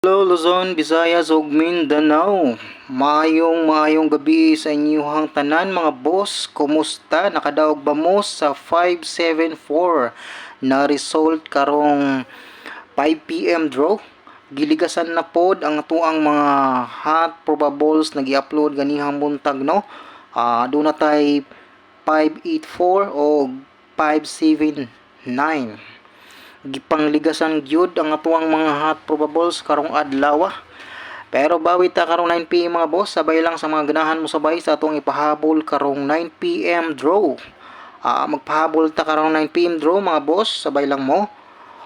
Hello Luzon, Visayas ug Mindanao. Maayong maayong gabi sa inyong tanan mga boss. Kumusta? Nakadaog ba mo sa 574 na result karong 5 PM draw? Giligasan na pod ang tuang mga hot probables na gi-upload ganihang buntag no. Ah, doon na tay 584 o 579 gipangligasan gyud ang atuang mga hot probables karong adlaw. Pero bawi ta karong 9 PM mga boss, sabay lang sa mga ganahan mo sabay sa atong ipahabol karong 9 PM draw. Ah, magpahabol ta karong 9 PM draw mga boss, sabay lang mo.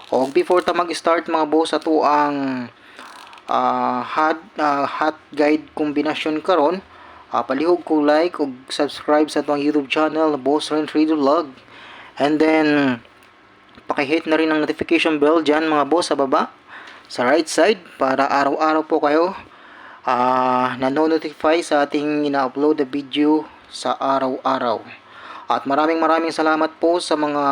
O before ta mag-start mga boss ato ang ah, hot, ah, hot guide kombinasyon karon, ah, palihog ko like ug subscribe sa atong YouTube channel Boss Ren Trader Vlog. And then pakihit na rin ang notification bell dyan mga boss sa baba. Sa right side para araw-araw po kayo ah nanonotify sa ating ina-upload na video sa araw-araw. At maraming maraming salamat po sa mga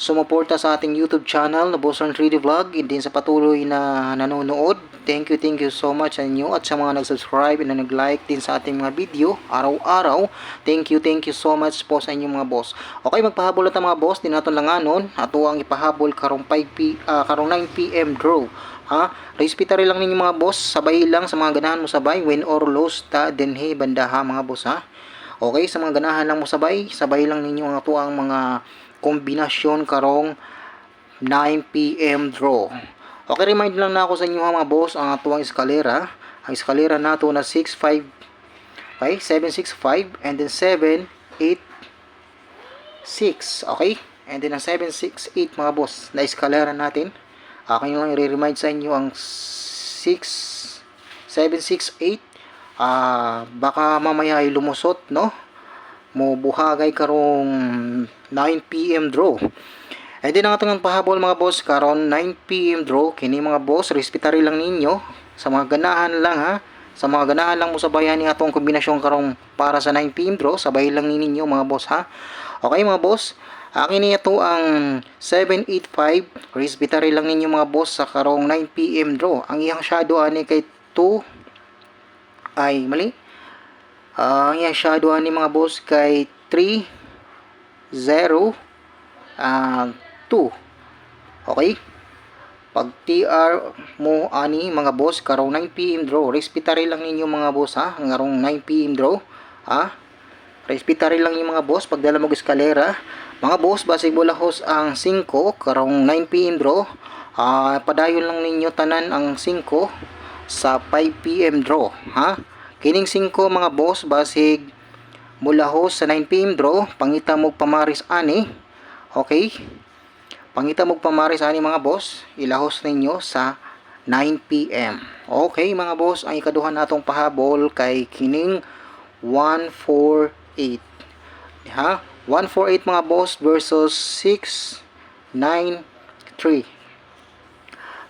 sumuporta sa ating YouTube channel na Boss Ron 3D Vlog din sa patuloy na nanonood. Thank you, thank you so much sa inyo at sa mga nag-subscribe na nag-like din sa ating mga video araw-araw. Thank you, thank you so much po sa inyong mga boss. Okay, magpahabol na mga boss, din natin langanon. Ato ang ipahabol karong 5 p ah, karong 9 PM draw. Ha? Respetary lang ninyo mga boss, sabay lang sa mga ganahan mo sabay, win or lose ta denhe bandaha mga boss ha. Okay, sa mga ganahan lang mo sabay, sabay lang ninyo ang ato ang mga kombinasyon karong 9 PM draw. Okay, remind lang na ako sa inyo mga boss ang atuang eskalera. Ang eskalera nato na 65 okay, 765 and then 7 8 6, okay? And then ang 768 mga boss na eskalera natin. Akin lang i-remind sa inyo ang 6 768 ah baka mamaya ay lumusot no mo buhagay karong 9 PM draw. E din ang atong pahabol mga boss karon 9 PM draw kini mga boss respetary lang ninyo sa mga ganahan lang ha. Sa mga ganahan lang mo sabayan ni atong kombinasyon karong para sa 9 PM draw sabay lang ni ninyo mga boss ha. Okay mga boss, akin ni ito ang 785 respetary lang ninyo mga boss sa karong 9 PM draw. Ang iyang shadow ani kay 2 ay mali Ah, ang iyang shadow ani mga boss kay 3 0 ah 2. Okay? Pag TR mo ani mga boss karong 9 PM draw, respetary lang ninyo mga boss ha, ngarong 9 PM draw, ha? Respetary lang yung mga boss pagdala mo eskalera. Mga boss, base bulahos ang 5 karong 9 PM draw. Ah, padayon lang ninyo tanan ang 5 sa 5 PM draw, ha? Kining 5 mga boss basig mula host sa 9 PM draw, pangita mo pamaris ani. Okay? Pangita mo pamaris ani mga boss, ilahos ninyo sa 9 PM. Okay mga boss, ang ikaduhan natong pahabol kay kining 148. Ha? 148 mga boss versus 693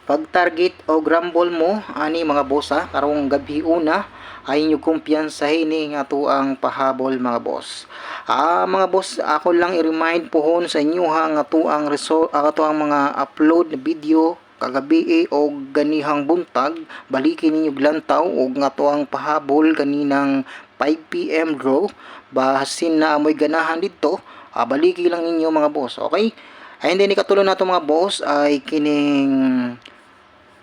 pag target o grumble mo ani mga boss ha karong gabi una ay inyo kumpiyansahin ni nga to ang pahabol mga boss. Ah mga boss ako lang i-remind pohon sa inyo ha nga to ang result ang to ang mga upload na video kagabi o ganihang buntag. Balikin ninyo glantaw o nga to ang pahabol kaninang 5 PM draw bahasin na amoy ganahan dito. Ah, baliki lang ninyo mga boss okay? Ay hindi ni katulong nato mga boss ay kining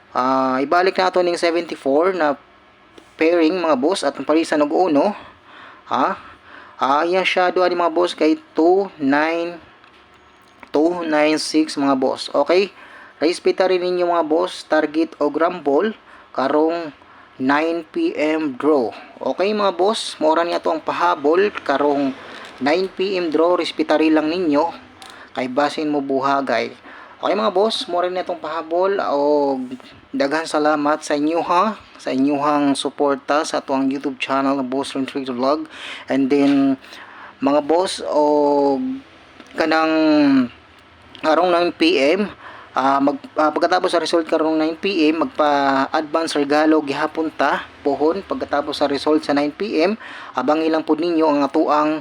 Ah, ibalik na ito ning 74 na pairing mga boss at palisan og uno. Ha? Ah, yan shadow ani mga boss kay 29 296 mga boss. Okay? Respeta rin ninyo mga boss target o grumble karong 9 PM draw. Okay mga boss, mora niya to ang pahabol karong 9 PM draw, respetary lang ninyo kay basin mo buhagay. Okay mga boss, mo rin itong pahabol. O daghan salamat sa inyo ha? Sa inyong suporta sa atong YouTube channel na Boss Ron Trade Vlog. And then mga boss o kanang karong 9 PM uh, mag, uh, pagkatapos sa result karong 9 PM magpa-advance regalo gihapon ta pohon. Pagkatapos sa result sa 9 PM abang ilang po ninyo ang atuang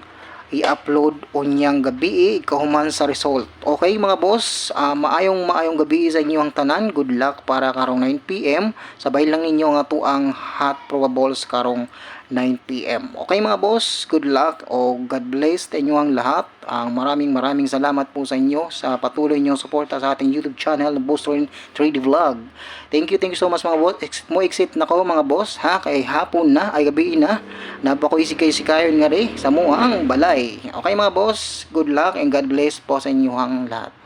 i-upload unyang gabi kahuman sa result. Okay mga boss, ah, maayong maayong gabi sa inyo ang tanan. Good luck para karong 9 PM. Sabay lang ninyo nga to ang hot probables karong 9 PM. Okay mga boss, good luck o God bless sa inyo ang lahat. Ang maraming maraming salamat po sa inyo sa patuloy niyong suporta sa ating YouTube channel na Boss Rin 3D Vlog. Thank you, thank you so much mga boss. Exit mo exit na ko mga boss ha kay hapon na ay gabi na. Napakoy si kay si kayon nga ri sa muang balay. Okay mga boss, good luck and God bless po sa inyo ang lahat.